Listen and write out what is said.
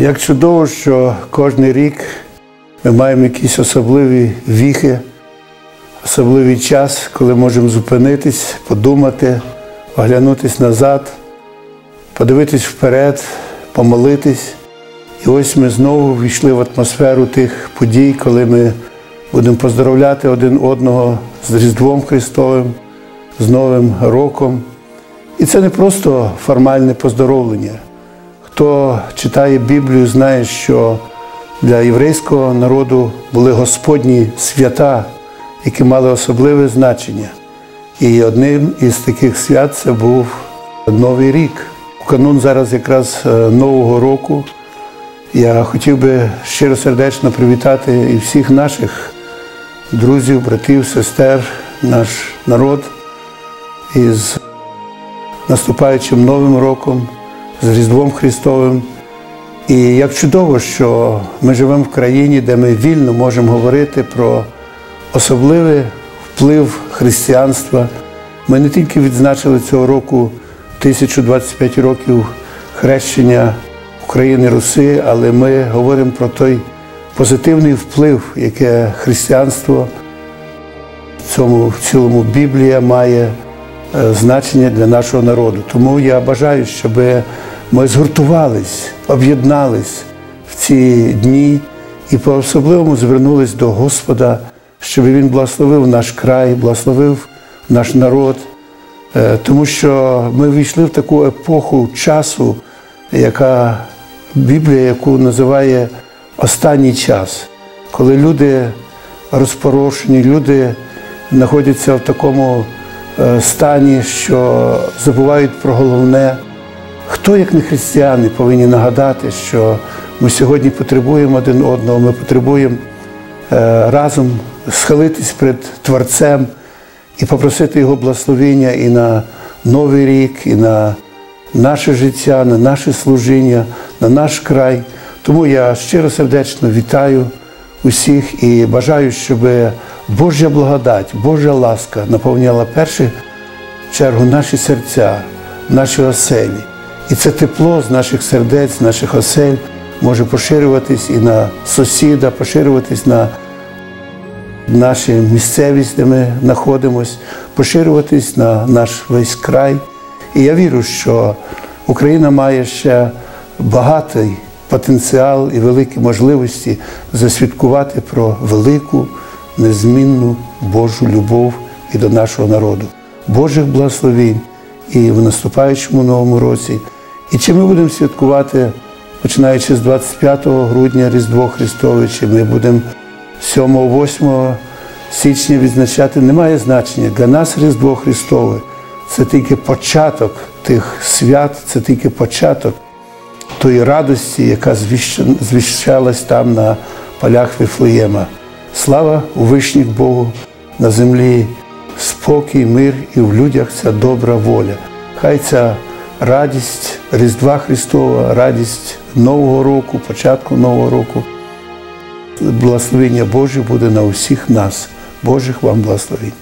Як чудово, що кожен рік ми маємо якісь особливі віхи, особливий час, коли можемо зупинитись, подумати, оглянутись назад, подивитись вперед, помолитись. І ось ми знову війшли в атмосферу тих подій, коли ми будемо поздоровляти один одного з Різдвом Христовим, з Новим роком. І це не просто формальне поздоровлення. Хто читає Біблію, знає, що для єврейського народу були Господні свята, які мали особливе значення. І одним із таких свят це був Новий рік. В канун зараз якраз е, Нового року. Я хотів би щиро сердечно привітати і всіх наших друзів, братів, сестер, наш народ із наступаючим Новим роком, з Різдвом Христовим. І як чудово, що ми живемо в країні, де ми вільно можемо говорити про особливий вплив християнства. Ми не тільки відзначили цього року 1025 років хрещення України Руси, але ми говоримо про той позитивний вплив, яке християнство в цьому в цілому Біблія має е, значення для нашого народу. Тому я бажаю, щоб ми згуртувались, об'єднались в ці дні і по-особливому звернулись до Господа, щоб Він благословив наш край, благословив наш народ. Е, Тому що ми війшли в таку епоху часу, яка Біблія, яку називає останній час, коли люди розпорошені, люди знаходяться в такому е, стані, що забувають про головне. Хто, як не християни, повинні нагадати, що ми сьогодні потребуємо один одного, ми потребуємо е, разом схилитись перед Творцем і попросити Його благословення і на Новий рік, і на наше життя, на наше служіння, на наш край. Тому я щиро сердечно вітаю усіх і бажаю, щоб Божа благодать, Божа ласка наповняла першу чергу наші серця, наші оселі. І це тепло з наших сердець, наших осель може поширюватись і на сусіда, поширюватись на нашу місцевість, де ми знаходимося, поширюватись на наш весь край. І я вірю, що Україна має ще багатий потенціал і великі можливості засвідкувати про велику, незмінну Божу любов і до нашого народу. Божих благословень і в наступаючому новому році. І чи ми будемо святкувати, починаючи з 25 грудня Різдво Христове, чи ми будемо 7-8 січня відзначати, не має значення. Для нас Різдво Христове це тільки початок тих свят, це тільки початок тої радості, яка звіщалась там на полях Вифлеєма. Слава у вишніх Богу на землі, спокій, мир і в людях ця добра воля. Хай ця радість Різдва Христова, радість Нового року, початку Нового року. Благословення Боже буде на усіх нас. Божих вам благословень.